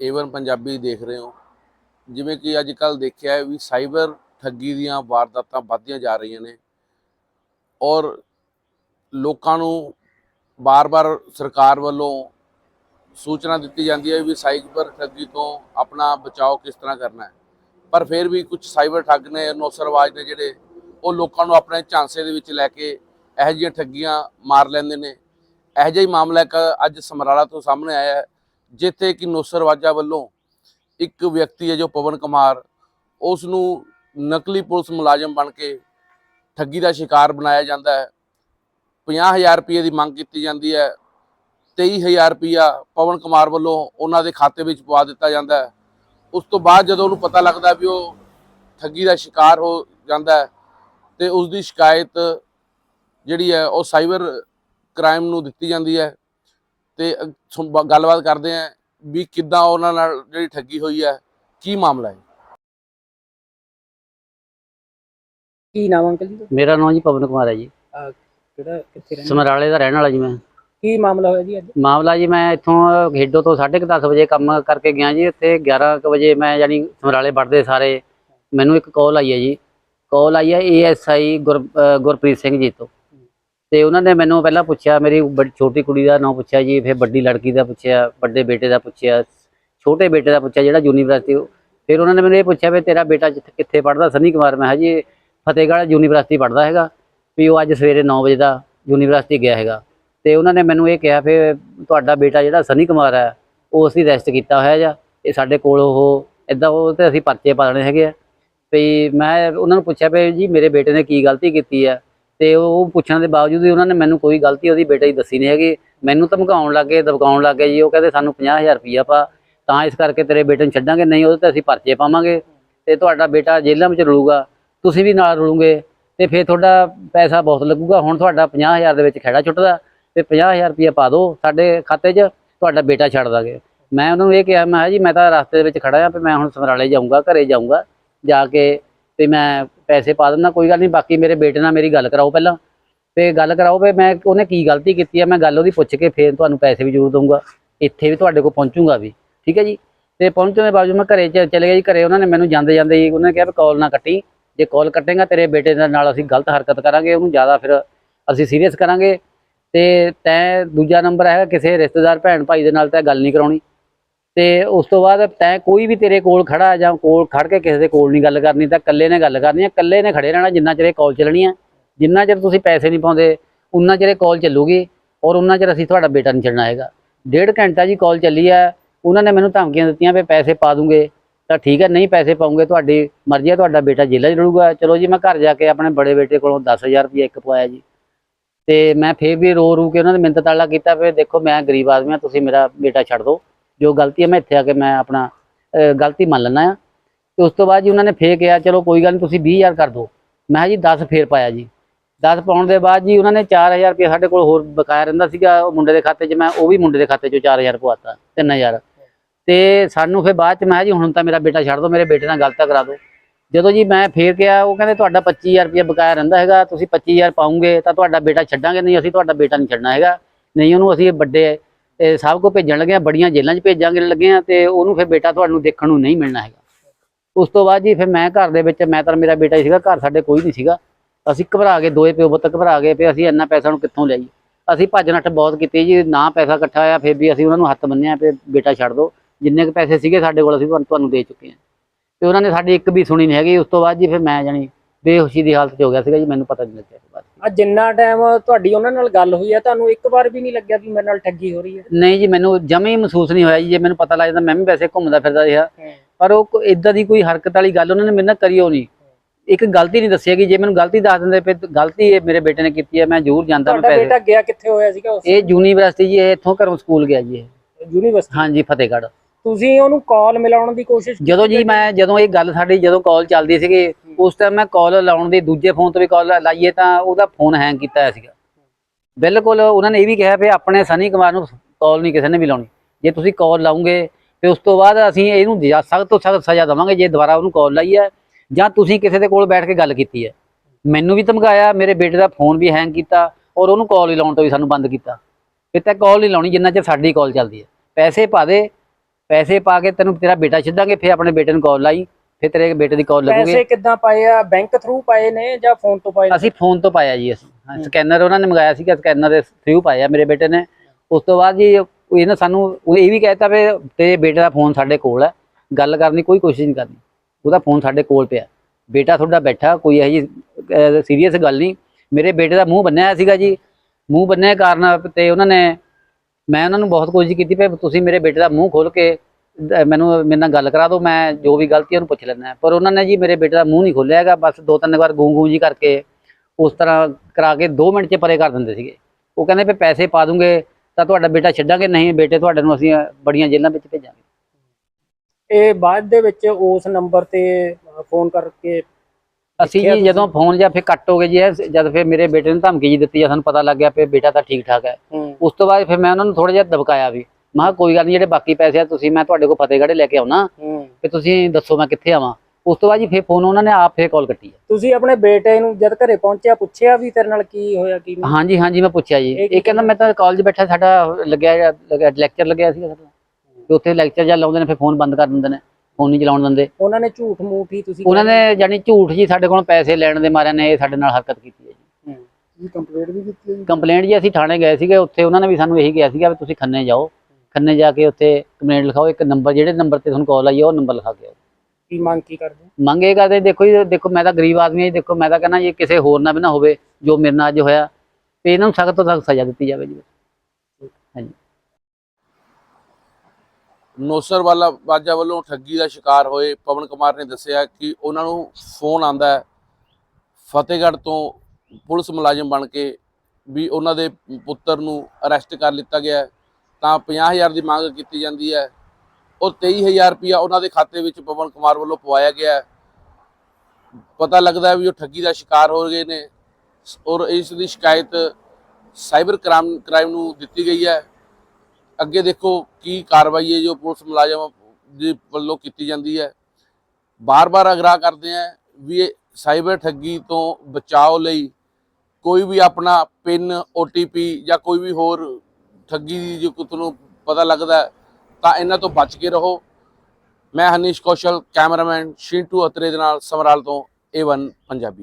Avon Punjabi ਦੇਖ ਰਹੇ ਹੋ। ਜਿਵੇਂ ਕਿ ਅੱਜ ਕੱਲ ਦੇਖਿਆ ਹੈ ਵੀ ਸਾਈਬਰ ਠੱਗੀ ਦੀਆਂ ਵਾਰਦਾਤਾਂ ਵੱਧਦੀਆਂ ਜਾ ਰਹੀਆਂ ਨੇ। ਔਰ ਲੋਕਾਂ ਨੂੰ ਬਾਰ-ਬਾਰ ਸਰਕਾਰ ਵੱਲੋਂ ਸੂਚਨਾ ਦਿੱਤੀ ਜਾਂਦੀ ਹੈ ਵੀ ਸਾਈਬਰ ਠੱਗੀ ਤੋਂ ਆਪਣਾ ਬਚਾਓ ਕਿਸ ਤਰ੍ਹਾਂ ਕਰਨਾ ਹੈ। ਪਰ ਫਿਰ ਵੀ ਕੁਝ ਸਾਈਬਰ ਠੱਗ ਨੇ ਨੌਸਰਵਾਜ ਨੇ ਜਿਹੜੇ, ਉਹ ਲੋਕਾਂ ਨੂੰ ਆਪਣੇ ਝਾਂਸੇ ਦੇ ਵਿੱਚ ਲੈ ਕੇ ਇਹੋ ਜਿਹੀਆਂ ਠੱਗੀਆਂ ਮਾਰ ਲੈਂਦੇ ਨੇ। ਇਹੋ ਜਿਹਾ ਹੀ ਮਾਮਲਾ ਇੱਕ ਅੱਜ ਸਮਰਾਲਾ ਤੋਂ ਸਾਹਮਣੇ ਆਇਆ ਹੈ। ਜਿੱਥੇ ਕਿ ਨੌਸਰਵਾਜਾ ਵੱਲੋਂ ਇੱਕ ਵਿਅਕਤੀ ਹੈ ਜੋ ਪਵਨ ਕੁਮਾਰ ਉਸ ਨੂੰ ਨਕਲੀ ਪੁਲਿਸ ਮੁਲਾਜ਼ਮ ਬਣ ਕੇ ਠੱਗੀ ਦਾ ਸ਼ਿਕਾਰ ਬਣਾਇਆ ਜਾਂਦਾ ਹੈ। 50000 ਰੁਪਏ ਦੀ ਮੰਗ ਕੀਤੀ ਜਾਂਦੀ ਹੈ। 23000 ਰੁਪਇਆ ਪਵਨ ਕੁਮਾਰ ਵੱਲੋਂ ਉਹਨਾਂ ਦੇ ਖਾਤੇ ਵਿੱਚ ਪਵਾ ਦਿੱਤਾ ਜਾਂਦਾ ਹੈ। ਉਸ ਤੋਂ ਬਾਅਦ ਜਦੋਂ ਉਹਨੂੰ ਪਤਾ ਲੱਗਦਾ ਵੀ ਉਹ ਠੱਗੀ ਦਾ ਸ਼ਿਕਾਰ ਹੋ ਜਾਂਦਾ ਹੈ, ਤੇ ਉਸ ਦੀ ਸ਼ਿਕਾਇਤ ਜਿਹੜੀ ਹੈ ਉਹ ਸਾਈਬਰ ਕ੍ਰਾਈਮ ਨੂੰ ਦਿੱਤੀ ਜਾਂਦੀ ਹੈ। ਤੇ ਗੱਲਬਾਤ ਕਰਦੇ ਆ ਵੀ ਕਿੱਦਾਂ ਉਹਨਾਂ ਨਾਲ ਜਿਹੜੀ ਠੱਗੀ ਹੋਈ ਹੈ ਕੀ ਮਾਮਲਾ ਹੈ? ਕੀ ਨਾਮ ਅੰਕਲ ਜੀ ਮੇਰਾ ਨਾਮ ਜੀ ਪਵਨ ਕੁਮਾਰ ਹੈ ਜੀ। ਕਿਹੜਾ ਕਿੱਥੇ ਰਹਿੰਦੇ? ਸਮਰਾਲੇ ਦਾ ਰਹਿਣ ਵਾਲਾ ਜੀ ਮੈਂ। ਕੀ ਮਾਮਲਾ ਹੋਇਆ ਜੀ ਅੱਜ? ਮਾਮਲਾ ਜੀ ਮੈਂ ਇੱਥੋਂ ਖੇਡੋ ਤੋਂ 10:30 ਵਜੇ ਕੰਮ ਕਰਕੇ ਗਿਆ ਜੀ ਇੱਥੇ 11 ਕੁ ਵਜੇ ਮੈਂ ਯਾਨੀ ਸਮਰਾਲੇ ਵੜਦੇ ਸਾਰੇ। ਮੈਨੂੰ ਇੱਕ ਕਾਲ ਆਈ ਹੈ ਜੀ। ਕਾਲ ਆਈ ਹੈ ਏਐਸਆਈ ਗੁਰਪ੍ਰੀਤ ਸਿੰਘ ਜੀ ਤੋਂ। ਤੇ ਉਹਨਾਂ ਨੇ ਮੈਨੂੰ ਪਹਿਲਾਂ ਪੁੱਛਿਆ, ਮੇਰੀ ਬੜੀ ਛੋਟੀ ਕੁੜੀ ਦਾ ਨਾਮ ਪੁੱਛਿਆ ਜੀ, ਫਿਰ ਵੱਡੀ ਲੜਕੀ ਦਾ ਪੁੱਛਿਆ, ਵੱਡੇ ਬੇਟੇ ਦਾ ਪੁੱਛਿਆ, ਛੋਟੇ ਬੇਟੇ ਦਾ ਪੁੱਛਿਆ, ਜਿਹੜਾ ਯੂਨੀਵਰਸਿਟੀ ਫਿਰ ਉਹਨਾਂ ਨੇ ਮੈਨੂੰ ਇਹ ਪੁੱਛਿਆ ਵੀ ਤੇਰਾ ਬੇਟਾ ਜਿੱਥੇ, ਕਿੱਥੇ ਪੜ੍ਹਦਾ? ਸਨੀ ਕੁਮਾਰ। ਮੈਂ ਕਿਹਾ ਜੀ, ਫਤਿਹਗੜ੍ਹ ਯੂਨੀਵਰਸਿਟੀ ਪੜ੍ਹਦਾ ਹੈਗਾ, ਵੀ ਉਹ ਅੱਜ ਸਵੇਰੇ 9 ਵਜੇ ਦਾ ਯੂਨੀਵਰਸਿਟੀ ਗਿਆ ਹੈਗਾ। ਤੇ ਉਹਨਾਂ ਨੇ ਮੈਨੂੰ ਇਹ ਕਿਹਾ ਫਿਰ ਤੁਹਾਡਾ ਬੇਟਾ ਜਿਹੜਾ ਸਨੀ ਕੁਮਾਰ ਹੈ, ਉਹ ਅਸੀਂ ਰੈਸਟ ਕੀਤਾ ਹੋਇਆ ਜਾਂ ਇਹ ਸਾਡੇ ਕੋਲ ਉਹ ਇਦਾਂ ਉਹ ਤੇ ਅਸੀਂ ਪਰਚੇ ਪਾਣੇ ਹੈਗੇ ਆ। ਵੀ ਮੈਂ ਉਹਨਾਂ ਨੂੰ ਪੁੱਛਿਆ ਵੀ ਜੀ, ਮੇਰੇ ਬੇਟੇ ਨੇ ਕੀ ਗਲਤੀ ਕੀਤੀ ਹੈ? ਤੇ ਉਹ ਪੁੱਛਣ ਦੇ ਬਾਵਜੂਦ ਵੀ ਉਹਨਾਂ ਨੇ ਮੈਨੂੰ ਕੋਈ ਗਲਤੀ ਉਹਦੀ ਬੇਟੇ ਦੀ ਦੱਸੀ ਨਹੀਂ ਹੈਗੀ। ਮੈਨੂੰ ਧਮਕਾਉਣ ਲੱਗੇ ਦਬਕਾਉਣ ਲੱਗੇ ਜੀ। ਉਹ ਕਹਿੰਦੇ ਸਾਨੂੰ 50000 ਰੁਪਈਆ ਪਾ, ਤਾਂ ਇਸ ਕਰਕੇ ਤੇਰੇ ਬੇਟੇ ਨੂੰ ਛੱਡਾਂਗੇ। ਨਹੀਂ, ਉਹਦੇ ਤੇ ਅਸੀਂ ਪਰਚੇ ਪਾਵਾਂਗੇ ਤੇ ਤੁਹਾਡਾ ਬੇਟਾ ਜੇਲ੍ਹਾਂ ਵਿੱਚ ਰਲੂਗਾ। ਤੁਸੀਂ ਵੀ ਨਾਲ ਰਲੂਗੇ ਤੇ ਫਿਰ ਤੁਹਾਡਾ ਪੈਸਾ ਬਹੁਤ ਲੱਗੂਗਾ। ਹੁਣ ਤੁਹਾਡਾ 50000 ਦੇ ਵਿੱਚ ਖੇੜਾ ਛੁੱਟਦਾ, ਤੇ 50000 ਰੁਪਇਆ ਪਾ ਦਿਓ ਸਾਡੇ ਖਾਤੇ 'ਚ, ਤੁਹਾਡਾ ਬੇਟਾ ਛੱਡ ਦਾਂਗੇ। ਮੈਂ ਉਹਨਾਂ ਨੂੰ ਇਹ ਕਿਹਾ, ਮੈਂ ਕਿਹਾ ਜੀ, ਮੈਂ ਤਾਂ ਰਸਤੇ ਦੇ ਵਿੱਚ ਖੜਾ ਆ ਤੇ ਮੈਂ ਹੁਣ ਸਮਰਾਲੇ ਜਾਊਂਗਾ, ਘਰੇ ਜਾਊਂਗਾ ਜਾ ਕੇ ਤੇ ਮੈਂ ਪੈਸੇ ਪਾ ਦਿੰਦਾ, ਕੋਈ ਗੱਲ ਨਹੀਂ, ਬਾਕੀ ਮੇਰੇ ਬੇਟੇ ਨਾਲ ਮੇਰੀ ਗੱਲ ਕਰਾਓ ਪਹਿਲਾਂ। ਤੇ ਗੱਲ ਕਰਾਓ ਵੀ ਮੈਂ, ਉਹਨੇ ਕੀ ਗਲਤੀ ਕੀਤੀ ਆ, ਮੈਂ ਗੱਲ ਉਹਦੀ ਪੁੱਛ ਕੇ ਫੇਰ ਤੁਹਾਨੂੰ ਪੈਸੇ ਵੀ ਜ਼ਰੂਰ ਦਊਂਗਾ। ਇੱਥੇ ਵੀ ਤੁਹਾਡੇ ਕੋਲ ਪਹੁੰਚੂਗਾ ਵੀ, ਠੀਕ ਹੈ ਜੀ? ਤੇ ਪਹੁੰਚਣ ਦੇ ਬਾਵਜੂਦ ਮੈਂ ਘਰੇ ਚ- ਚਲੇ ਗਿਆ ਜੀ, ਘਰੇ ਉਹਨਾਂ ਨੇ ਮੈਨੂੰ ਜਾਂਦੇ ਜਾਂਦੇ ਜੀ ਉਹਨਾਂ ਨੇ ਕਿਹਾ ਵੀ ਕਾਲ ਨਾ ਕੱਟੀ। ਜੇ ਕਾਲ ਕੱਟੇਗਾ ਤੇਰੇ ਬੇਟੇ ਦੇ ਨਾਲ ਅਸੀਂ ਗਲਤ ਹਰਕਤ ਕਰਾਂਗੇ, ਉਹਨੂੰ ਜ਼ਿਆਦਾ ਫਿਰ ਅਸੀਂ ਸੀਰੀਅਸ ਕਰਾਂਗੇ। ਤੇ ਤੈਂ ਦੂਜਾ ਨੰਬਰ ਹੈਗਾ, ਕਿਸੇ ਰਿਸ਼ਤੇਦਾਰ ਭੈਣ ਭਾਈ ਦੇ ਨਾਲ ਤਾਂ ਗੱਲ ਨਹੀਂ ਕਰਾਉਣੀ। ਤੇ ਉਸ ਤੋਂ ਬਾਅਦ ਤੈਂ ਕੋਈ ਵੀ ਤੇਰੇ ਕੋਲ ਖੜਾ ਜਾਂ ਕੋਲ ਖੜ ਕੇ ਕਿਸੇ ਦੇ ਕੋਲ ਨਹੀਂ ਗੱਲ ਕਰਨੀ, ਤਾਂ ਇਕੱਲੇ ਨੇ ਗੱਲ ਕਰਨੀ ਹੈ ਇਕੱਲੇ ਨੇ ਖੜੇ ਰਹਿਣਾ ਜਿੰਨਾ ਚਿਰ ਇਹ ਕਾਲ ਚੱਲਣੀ ਹੈ ਜਿੰਨਾ ਚਿਰ ਤੁਸੀਂ ਪੈਸੇ ਨਹੀਂ ਪਾਉਂਦੇ, ਉਨਾ ਚਿਰ ਇਹ ਕਾਲ ਚੱਲੂਗੀ ਔਰ ਉਨਾ ਚਿਰ ਅਸੀਂ ਤੁਹਾਡਾ ਬੇਟਾ ਨਹੀਂ ਛੱਡਣਾ ਹੈਗਾ। ਡੇਢ ਘੰਟਾ ਜੀ ਕਾਲ ਚੱਲੀ ਹੈ ਉਹਨਾਂ ਨੇ ਮੈਨੂੰ ਧਮਕੀਆਂ ਦਿੱਤੀਆਂ ਵੀ ਪੈਸੇ ਪਾ ਦੂੰਗੇ, ਤਾਂ ਠੀਕ ਹੈ ਨਹੀਂ ਪੈਸੇ ਪਾਉਂਗੇ, ਤੁਹਾਡੀ ਮਰਜ਼ੀ ਹੈ ਤੁਹਾਡਾ ਬੇਟਾ ਜੇਲ੍ਹਾਂ 'ਚ ਰਹੂਗਾ ਚਲੋ ਜੀ, ਮੈਂ ਘਰ ਜਾ ਕੇ ਆਪਣੇ ਬੜੇ ਬੇਟੇ ਕੋਲੋਂ 10000 ਰੁਪਏ ਇੱਕ ਪਵਾਇਆ ਜੀ। ਤੇ ਮੈਂ ਫੇਰ ਵੀ ਰੋ ਰੂ ਕੇ ਉਹਨਾਂ ਨੇ ਮਿੰਤ ਤਾਲਾ ਕੀਤਾ ਵੀ ਦੇਖੋ ਮੈਂ ਗਰੀਬ ਆਦਮੀ ਹਾਂ ਤੁਸੀਂ ਮੇਰਾ ਬੇਟਾ ਛੱਡ ਦਿਓ। ਜੋ ਗਲਤੀ ਹੈ, ਮੈਂ ਇੱਥੇ ਆ ਕੇ ਮੈਂ ਆਪਣਾ ਗਲਤੀ ਮੰਨ ਲੈਣਾ ਆ ਤੇ ਉਸ ਤੋਂ ਬਾਅਦ ਜੀ ਉਹਨਾਂ ਨੇ ਫੇਰ ਕਿਹਾ, ਚਲੋ ਕੋਈ ਗੱਲ ਨਹੀਂ ਤੁਸੀਂ 20000 ਕਰ ਦਿਓ। ਮੈਂ ਕਿਹਾ ਜੀ 10 ਫੇਰ ਪਾਇਆ ਜੀ। 10 ਪਾਉਣ ਦੇ ਬਾਅਦ ਜੀ ਉਹਨਾਂ ਨੇ 4000 ਰੁਪਏ ਸਾਡੇ ਕੋਲ ਹੋਰ ਬਕਾਇਆ ਰਹਿੰਦਾ ਸੀਗਾ, ਉਹ ਮੁੰਡੇ ਦੇ ਖਾਤੇ 'ਚ, ਮੈਂ ਉਹ ਵੀ ਮੁੰਡੇ ਦੇ ਖਾਤੇ 'ਚੋਂ 4000 ਪਵਾਤਾ 3000 ਤੇ ਸਾਨੂੰ ਫਿਰ ਬਾਅਦ 'ਚ ਮੈਂ ਕਿਹਾ ਜੀ, ਹੁਣ ਤਾਂ ਮੇਰਾ ਬੇਟਾ ਛੱਡ ਦਿਓ, ਮੇਰੇ ਬੇਟੇ ਨਾਲ ਗੱਲ ਕਰਾ ਦਿਓ। ਜਦੋਂ ਜੀ ਮੈਂ ਫੇਰ ਕਿਹਾ, ਉਹ ਕਹਿੰਦੇ, ਤੁਹਾਡਾ 25000 ਰੁਪਏ ਬਕਾਇਆ ਰਹਿੰਦਾ ਹੈਗਾ, ਤੁਸੀਂ 25000 ਪਾਉਂਗੇ, ਤਾਂ ਤੁਹਾਡਾ ਬੇਟਾ ਛੱਡਾਂਗੇ, ਨਹੀਂ, ਅਸੀਂ ਤੁਹਾਡਾ ਬੇਟਾ ਨਹੀਂ ਛੱਡਣਾ ਹੈਗਾ। ਨਹੀਂ, ਉਹਨੂੰ ਅਸੀਂ ਵੱਡੇ ਇਹ ਸਭ ਕੋ ਭੇਜਣ ਲੱਗੇ ਆ, ਬੜੀਆਂ ਜੇਲ੍ਹਾਂ 'ਚ ਭੇਜਾਂਗੇ ਲੱਗੇ ਆ ਤੇ ਉਹਨੂੰ ਫਿਰ ਬੇਟਾ ਤੁਹਾਨੂੰ ਦੇਖਣ ਨੂੰ ਨਹੀਂ ਮਿਲਣਾ ਹੈਗਾ। ਉਸ ਤੋਂ ਬਾਅਦ ਜੀ ਫਿਰ ਮੈਂ ਘਰ ਦੇ ਵਿੱਚ, ਮੈਂ ਤਾਂ ਮੇਰਾ ਬੇਟਾ ਹੀ ਸੀਗਾ, ਘਰ ਸਾਡੇ ਕੋਈ ਨਹੀਂ ਸੀਗਾ। ਅਸੀਂ ਘਬਰਾ ਗਏ ਦੋਏ ਪਿਓ ਪੁੱਤ ਘਬਰਾ ਗਏ ਵੀ ਅਸੀਂ ਇੰਨਾ ਪੈਸਾ ਨੂੰ ਕਿੱਥੋਂ ਲਿਆਈਏ? ਅਸੀਂ ਭੱਜ ਨੱਠ ਬਹੁਤ ਕੀਤੀ ਜੀ, ਨਾ ਪੈਸਾ ਇਕੱਠਾ ਹੋਇਆ ਫਿਰ ਵੀ ਅਸੀਂ ਉਹਨਾਂ ਨੂੰ ਹੱਥ ਬੰਨਿਆ ਫਿਰ ਬੇਟਾ ਛੱਡ ਦਿਓ ਜਿੰਨੇ ਕੁ ਪੈਸੇ ਸੀਗੇ ਸਾਡੇ ਕੋਲ ਅਸੀਂ ਤੁਹਾਨੂੰ ਤੁਹਾਨੂੰ ਦੇ ਚੁੱਕੇ ਹਾਂ। ਤੇ ਉਹਨਾਂ ਨੇ ਸਾਡੀ ਇੱਕ ਵੀ ਸੁਣੀ ਨਹੀਂ ਹੈਗੀ। ਉਸ ਤੋਂ ਬਾਅਦ ਜੀ ਫਿਰ ਮੈਂ ਜਾਣੀ ਬੇਹੋਸ਼ੀ ਦੀ ਹਾਲਤ 'ਚ ਹੋ ਗਿਆ ਸੀਗਾ ਜੀ, ਮੈਨੂੰ ਪਤਾ ਨਹੀਂ ਲੱਗਿਆ। ਅੱਜ ਜਿੰਨਾ ਟਾਈਮ ਤੁਹਾਡੀ ਉਹਨਾਂ ਨਾਲ ਗੱਲ ਹੋਈ ਹੈ ਤੁਹਾਨੂੰ ਇੱਕ ਵਾਰ ਵੀ ਨਹੀਂ ਲੱਗਿਆ ਵੀ ਮੇਰੇ ਨਾਲ ਠੱਗੀ ਹੋ ਰਹੀ ਹੈ ਨਹੀਂ ਜੀ ਮੈਨੂੰ ਜਮੇ ਹੀ ਮਹਿਸੂਸ ਨਹੀਂ ਹੋਇਆ ਜੀ ਜੇ ਮੈਨੂੰ ਪਤਾ ਲੱਗ ਜਾਂਦਾ ਮੈਂ ਵੀ ਵੈਸੇ ਘੁੰਮਦਾ ਫਿਰਦਾ ਰਿਹਾ। ਪਰ ਉਹ ਇਦਾਂ ਦੀ ਕੋਈ ਹਰਕਤ ਵਾਲੀ ਗੱਲ ਉਹਨਾਂ ਨੇ ਮੇਰੇ ਨਾਲ ਕਰੀ ਹੋ। ਨਹੀਂ ਇੱਕ ਗਲਤੀ ਨਹੀਂ ਦੱਸੀ ਹੈਗੀ ਜੇ ਮੈਨੂੰ ਗਲਤੀ ਦੱਸ ਦਿੰਦੇ ਫਿਰ ਗਲਤੀ ਇਹ ਮੇਰੇ ਬੇਟੇ ਨੇ ਕੀਤੀ ਹੈ ਮੈਂ ਜ਼ਰੂਰ ਜਾਂਦਾ ਮੈਂ ਪੈਸੇ ਬੇਟਾ ਗਿਆ ਕਿੱਥੇ ਹੋਇਆ ਸੀਗਾ ਉਸ ਇਹ ਯੂਨੀਵਰਸਿਟੀ ਜੀ ਇਹ ਇੱਥੋਂ ਘਰੋਂ ਸਕੂਲ ਗਿਆ ਜੀ ਇਹ। ਯੂਨੀਵਰਸਿਟੀ? ਹਾਂਜੀ ਫਤਿਹਗੜ੍ਹ। ਤੁਸੀਂ ਉਹਨੂੰ ਕਾਲ ਮਿਲਾਉਣ ਦੀ ਕੋਸ਼ਿਸ਼ ਜਦੋਂ ਜੀ ਮੈਂ ਜਦੋਂ ਇਹ ਗੱਲ ਸਾਡੀ ਜਦੋਂ ਕਾਲ ਚੱਲਦੀ ਸੀਗੀ ਉਸ ਟਾਈਮ ਮੈਂ ਕਾਲ ਲਾਉਣ ਦੀ ਦੂਜੇ ਫੋਨ ਤੋਂ ਵੀ ਕਾਲ ਲਾਈਏ ਤਾਂ ਉਹਦਾ ਫੋਨ ਹੈਂਗ ਕੀਤਾ ਹੋਇਆ ਸੀਗਾ। ਬਿਲਕੁਲ ਉਹਨਾਂ ਨੇ ਇਹ ਵੀ ਕਿਹਾ ਵੀ ਆਪਣੇ ਸਨੀ ਕੁਮਾਰ ਨੂੰ ਕਾਲ ਨਹੀਂ ਕਿਸੇ ਨੇ ਵੀ ਲਾਉਣੀ। ਜੇ ਤੁਸੀਂ ਕਾਲ ਲਾਉਂਗੇ, ਤੇ ਉਸ ਤੋਂ ਬਾਅਦ ਅਸੀਂ ਇਹਨੂੰ ਸਖਤ ਤੋਂ ਸਖਤ ਸਜ਼ਾ ਦੇਵਾਂਗੇ ਜੇ ਦੁਬਾਰਾ ਉਹਨੂੰ ਕਾਲ ਲਾਈ ਹੈ ਜਾਂ ਤੁਸੀਂ ਕਿਸੇ ਦੇ ਕੋਲ ਬੈਠ ਕੇ ਗੱਲ ਕੀਤੀ ਹੈ। ਮੈਨੂੰ ਵੀ ਧਮਕਾਇਆ, ਮੇਰੇ ਬੇਟੇ ਦਾ ਫੋਨ ਵੀ ਹੈਂਗ ਕੀਤਾ ਔਰ ਉਹਨੂੰ ਕਾਲ ਹੀ ਲਾਉਣ ਤੋਂ ਵੀ ਸਾਨੂੰ ਬੰਦ ਕੀਤਾ। ਫਿਰ ਤਾਂ ਕਾਲ ਨਹੀਂ ਲਾਉਣੀ ਜਿੰਨਾ ਚਿਰ ਸਾਡੀ ਕਾਲ ਚੱਲਦੀ ਹੈ। ਪੈਸੇ ਪਾ ਦੇ, ਪੈਸੇ ਪਾ ਕੇ ਤੈਨੂੰ ਤੇਰਾ ਬੇਟਾ ਛੱਡਾਂਗੇ, ਫਿਰ ਆਪਣੇ ਬੇਟੇ ਨੂੰ ਕਾਲ ਲਾਈ। ਫਿਰ ਤੇਰੇ ਬੇਟੇ ਦੀ ਕਾਲ ਲੱਗੂਗੀ। ਪੈਸੇ ਕਿੱਦਾਂ ਪਾਏ ਆ? ਬੈਂਕ ਥਰੂ ਪਾਏ ਨੇ ਜਾਂ ਫੋਨ ਤੋਂ ਪਾਏ ਨੇ? ਅਸੀਂ ਫੋਨ ਤੋਂ ਪਾਇਆ ਜੀ ਅਸੀਂ। ਸਕੈਨਰ ਉਹਨਾਂ ਨੇ ਮੰਗਾਇਆ ਸੀਗਾ ਸਕੈਨਰ ਦੇ ਥਰੂ ਪਾਇਆ ਮੇਰੇ ਬੇਟੇ ਨੇ। ਉਸ ਤੋਂ ਬਾਅਦ ਜੀ ਇਹਨੇ ਸਾਨੂੰ ਇਹ ਵੀ ਕਹਿਤਾ ਵੀ ਤੇ ਬੇਟੇ ਦਾ ਫੋਨ ਸਾਡੇ ਕੋਲ ਹੈ। ਗੱਲ ਕਰਨ ਦੀ ਕੋਈ ਕੋਸ਼ਿਸ਼ ਨਹੀਂ ਕਰਨੀ। ਉਹਦਾ ਫੋਨ ਸਾਡੇ ਕੋਲ ਪਿਆ। ਬੇਟਾ ਤੁਹਾਡਾ ਬੈਠਾ ਕੋਈ ਇਹੋ ਜੀ ਸੀਰੀਅਸ ਗੱਲ ਨਹੀਂ। ਮੇਰੇ ਬੇਟੇ ਦਾ ਮੂੰਹ ਬੰਨਿਆ ਸੀਗਾ ਜੀ। ਮੂੰਹ ਬੰਨਿਆ ਕਾਰਨ ਤੇ ਉਹਨਾਂ ਨੇ ਮੈਂ ਉਹਨਾਂ ਨੂੰ ਬਹੁਤ ਕੋਸ਼ਿਸ਼ ਕੀਤੀ ਵੀ ਤੁਸੀਂ ਮੇਰੇ ਬੇਟੇ ਦਾ ਮੂੰਹ ਖੋਲ ਕੇ ਮੈਨੂੰ ਮੇਰੇ ਨਾਲ ਗੱਲ ਕਰਾ ਦਿਓ ਮੈਂ ਜੋ ਵੀ ਗਲਤੀ ਉਹਨੂੰ ਪੁੱਛ ਲੈਣਾ ਪਰ ਉਹਨਾਂ ਨੇ ਜੀ ਮੇਰੇ ਬੇਟੇ ਦਾ ਮੂੰਹ ਨਹੀਂ ਖੋਲਿਆ ਹੈਗਾ ਬਸ ਦੋ ਤਿੰਨ ਵਾਰ ਗੂੰ ਗੂੰ ਜੀ ਕਰਕੇ ਉਸ ਤਰ੍ਹਾਂ ਕਰਾ ਕੇ 2 ਮਿੰਟ 'ਚ ਪਰੇ ਕਰ ਦਿੰਦੇ ਸੀਗੇ। ਉਹ ਕਹਿੰਦੇ ਵੀ ਪੈਸੇ ਪਾ ਦੂੰਗੇ ਤਾਂ ਤੁਹਾਡਾ ਬੇਟਾ ਛੱਡਾਂਗੇ ਨਹੀਂ ਬੇਟੇ ਤੁਹਾਡੇ ਨੂੰ ਅਸੀਂ ਬੜੀਆਂ ਜੇਲ੍ਹਾਂ ਵਿੱਚ ਭੇਜਾਂਗੇ। ਇਹ ਬਾਅਦ ਦੇ ਵਿੱਚ ਉਸ ਨੰਬਰ ਤੇ ਫੋਨ ਕਰਕੇ ਅਸੀਂ ਜੀ ਜਦੋਂ ਫੋਨ ਜਾਂ ਫਿਰ ਕੱਟ ਹੋ ਗਏ ਜੀ ਜਦ ਫਿਰ ਮੇਰੇ ਬੇਟੇ ਨੂੰ ਧਮਕੀ ਜੀ ਦਿੱਤੀ ਜਾਂ ਸਾਨੂੰ ਪਤਾ ਲੱਗ ਗਿਆ ਵੀ ਬੇਟਾ ਤਾਂ ਠੀਕ ਠਾਕ ਹੂੰ। ਉਸ ਤੋਂ ਬਾਅਦ ਫਿਰ ਮੈਂ ਉਹਨਾਂ ਨੂੰ ਥੋੜਾ ਜਿਹਾ ਦਬਕਾਇਆ ਵੀ। ਮੈਂ ਕੋਈ ਗੱਲ ਨਹੀਂ ਜਿਹੜੇ ਬਾਕੀ ਪੈਸੇ ਆ ਤੁਸੀਂ ਮੈਂ ਤੁਹਾਡੇ ਕੋਲ ਫਤਿਹਗੜ੍ਹ ਲੈ ਕੇ ਆਉਣਾ। ਤੇ ਤੁਸੀਂ ਦੱਸੋ ਮੈਂ ਕਿੱਥੇ ਆਵਾਂ। ਉਸ ਤੋਂ ਬਾਅਦ ਜੀ ਫਿਰ ਫੋਨ ਉਹਨਾਂ ਨੇ ਆਪ ਫੇਰ ਕਾਲ ਕੱਟੀ ਤੁਸੀਂ ਆਪਣੇ ਬੇਟੇ ਨੂੰ ਜਦ ਘਰੇ ਪਹੁੰਚਿਆ ਪੁੱਛਿਆ ਵੀ ਤੇਰੇ ਨਾਲ ਕੀ ਹੋਇਆ ਕੀ ਨਹੀਂ? ਹਾਂਜੀ ਹਾਂਜੀ ਮੈਂ ਪੁੱਛਿਆ ਜੀ। ਇਹ ਕਹਿੰਦਾ ਮੈਂ ਤਾਂ ਕਾਲਜ ਬੈਠਾ ਸਾਡਾ ਲੱਗਿਆ ਲੈਕਚਰ ਲੱਗਿਆ ਸੀਗਾ ਸਾਡਾ। ਤੇ ਉੱਥੇ ਲੈਕਚਰ ਜਾਂ ਲਾਉਂਦੇ ਨੇ ਫਿਰ ਫੋਨ ਬੰਦ ਕਰ ਦਿੰਦੇ ਨੇ। ਫੋਨ ਨਹੀਂ ਚਲਾਉਣ ਦਿੰਦੇ। ਉਹਨਾਂ ਨੇ ਝੂਠ ਮੂਠ ਹੀ ਤੁਸੀਂ ਉਹਨਾਂ ਨੇ ਜਾਨੀ ਝੂਠ ਜੀ ਸਾਡੇ ਕੋਲੋਂ ਪੈਸੇ ਲੈਣ ਦੇ ਮਾਰਿਆਂ ਨੇ ਇਹ ਸਾਡੇ ਨਾਲ ਹਰਕਤ ਕੀਤੀ ਹੈ ਜੀ। ਕੰਪਲੀਟ ਵੀ ਕੀਤੀ ਹੈ ਕੰਪਲੇਂਟ ਜੀ ਅਸੀਂ ਥਾਣੇ ਗਏ ਸੀਗੇ ਉੱਥੇ ਉਹਨਾਂ ਨੇ ਵੀ ਸਾਨੂੰ ਇਹੀ ਕਿਹਾ ਸੀਗਾ ਵੀ ਤੁਸੀਂ ਖੰਨੇ ਜਾਓ। ਖੰਨੇ ਜਾ ਕੇ ਉੱਥੇ ਕੰਪਲੇਂਟ ਲਿਖਾਓ ਇੱਕ ਨੰਬਰ ਜਿਹੜੇ ਨੰਬਰ ਤੇ ਤੁਹਾਨੂੰ ਕਾਲ ਆਈ ਹੈ ਉਹ ਨੰਬਰ ਲਿਖਾ ਕੇ ਆਓ। ਕੀ ਮੰਗ ਕੀ ਕਰਦੇ ਮੰਗ ਇਹ ਕਰਦੇ ਦੇਖੋ ਜੀ ਦੇਖੋ ਮੈਂ ਤਾਂ ਗਰੀਬ ਆਦਮੀ ਹਾਂ ਜੀ ਦੇਖੋ ਮੈਂ ਤਾਂ ਕਹਿੰਦਾ ਇਹ ਕਿਸੇ ਹੋਰ ਨਾਲ ਵੀ ਨਾ ਹੋਵੇ ਜੋ ਮੇਰੇ ਨਾਲ ਅੱਜ ਹੋਇਆ। ਤੇ ਇਹਨਾਂ ਨੂੰ ਸਖਤ ਤੋਂ ਸਖਤ ਸਜ਼ਾ ਦਿੱਤੀ ਜਾਵੇ ਜੀ। ਹਾਂਜੀ। ਨੋਸਰ ਵਾਲਾ ਬਾਜਾ ਵੱਲੋਂ ਠੱਗੀ ਦਾ ਸ਼ਿਕਾਰ ਹੋਏ ਪਵਨ ਕੁਮਾਰ ਨੇ ਦੱਸਿਆ ਕਿ ਉਹਨਾਂ ਨੂੰ ਫੋਨ ਆਂਦਾ ਹੈ ਫਤਿਹਗੜ੍ਹ ਤੋਂ ਪੁਲਿਸ ਮੁਲਾਜ਼ਮ ਬਣ ਕੇ ਵੀ ਉਹਨਾਂ ਦੇ ਪੁੱਤਰ ਨੂੰ ਅਰੈਸਟ ਕਰ ਲਿੱਤਾ ਗਿਆ ਹੈ। ਤਾਂ 50000 ਦੀ ਮੰਗ ਕੀਤੀ ਜਾਂਦੀ ਹੈ। ਉਹ 23000 ਰੁਪਇਆ ਉਹਨਾਂ ਦੇ ਖਾਤੇ ਵਿੱਚ ਪਵਨ ਕੁਮਾਰ ਵੱਲੋਂ ਪਵਾਇਆ ਗਿਆ ਪਤਾ ਲੱਗਦਾ ਹੈ ਵੀ ਉਹ ਠੱਗੀ ਦਾ ਸ਼ਿਕਾਰ ਹੋ ਗਏ ਨੇ। ਔਰ ਇਸ ਦੀ ਸ਼ਿਕਾਇਤ ਸਾਈਬਰ ਕ੍ਰਾਈਮ ਕ੍ਰਾਈਮ ਨੂੰ ਦਿੱਤੀ ਗਈ ਹੈ। ਅੱਗੇ ਦੇਖੋ ਕੀ ਕਾਰਵਾਈ ਹੈ ਜੋ ਪੁਲਿਸ ਮੁਲਾਜ਼ਮ ਦੇ ਵੱਲੋਂ ਕੀਤੀ ਜਾਂਦੀ ਹੈ। ਬਾਰ-ਬਾਰ ਅਗਰਾ ਕਰਦੇ ਆ ਵੀ ਇਹ ਸਾਈਬਰ ਠੱਗੀ ਤੋਂ ਬਚਾਓ ਲਈ ਕੋਈ ਵੀ ਆਪਣਾ ਪਿਨ OTP ਜਾਂ ਕੋਈ ਵੀ ਹੋਰ ਠੱਗੀ ਦੀ ਜੋ ਤੁਹਾਨੂੰ ਪਤਾ ਲੱਗਦਾ ਤਾਂ ਇਹਨਾਂ ਤੋਂ ਬਚ ਕੇ ਰਹੋ। ਮੈਂ ਹਨੀਸ਼ ਕੌਸ਼ਲ, ਕੈਮਰਾਮੈਨ ਸ਼ਿੰਟੂ ਅਤਰੇ ਦੇ ਨਾਲ ਸਮਰਾਲ ਤੋਂ A1 ਪੰਜਾਬੀ।